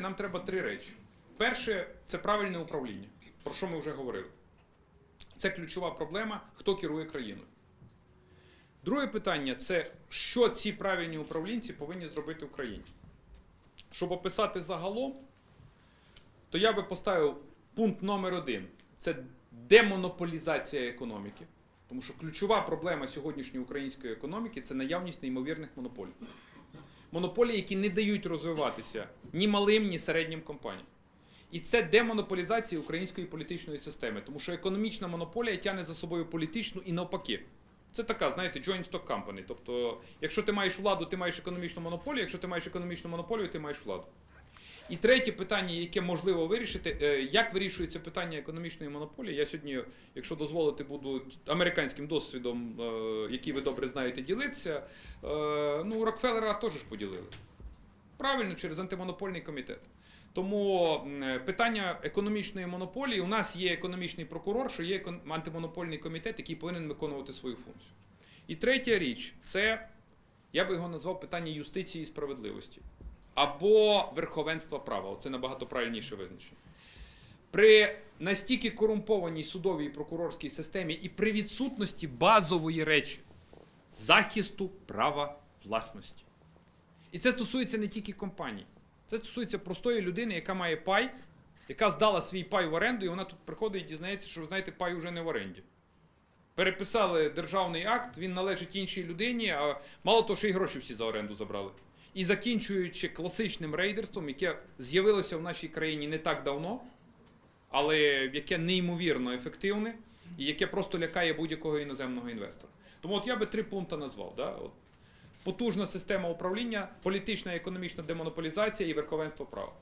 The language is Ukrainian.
Нам треба три речі. Перше це правильне управління, про що ми вже говорили. Це ключова проблема, хто керує країною. Друге питання це що ці правильні управлінці повинні зробити в країні. Щоб описати загалом, то я би поставив пункт номер один це демонополізація економіки. Тому що ключова проблема сьогоднішньої української економіки це наявність неймовірних монополій. Монополії, які не дають розвиватися ні малим, ні середнім компаніям. І це демонополізація української політичної системи, тому що економічна монополія тягне за собою політичну і навпаки. Це така, знаєте, joint stock company. Тобто, якщо ти маєш владу, ти маєш економічну монополію, якщо ти маєш економічну монополію, ти маєш владу. І третє питання, яке можливо вирішити, е, як вирішується питання економічної монополії. Я сьогодні, якщо дозволити, буду американським досвідом, е, який ви добре знаєте, ділитися. Е, Ну, Рокфеллера теж ж поділили. Правильно, через антимонопольний комітет. Тому питання економічної монополії у нас є економічний прокурор, що є антимонопольний комітет, який повинен виконувати свою функцію. І третя річ це, я би його назвав питання юстиції і справедливості або верховенства права. Це набагато правильніше визначення. При настільки корумпованій судовій і прокурорській системі і при відсутності базової речі захисту права власності. І це стосується не тільки компаній. Це стосується простої людини, яка має пай, яка здала свій пай в оренду, і вона тут приходить і дізнається, що ви знаєте, пай вже не в оренді. Переписали державний акт, він належить іншій людині, а мало того, що і гроші всі за оренду забрали. І закінчуючи класичним рейдерством, яке з'явилося в нашій країні не так давно, але яке неймовірно ефективне і яке просто лякає будь-якого іноземного інвестора. Тому от я би три пункти назвав. Да? От. Потужна система управління, політична і економічна демонополізація і верховенство права.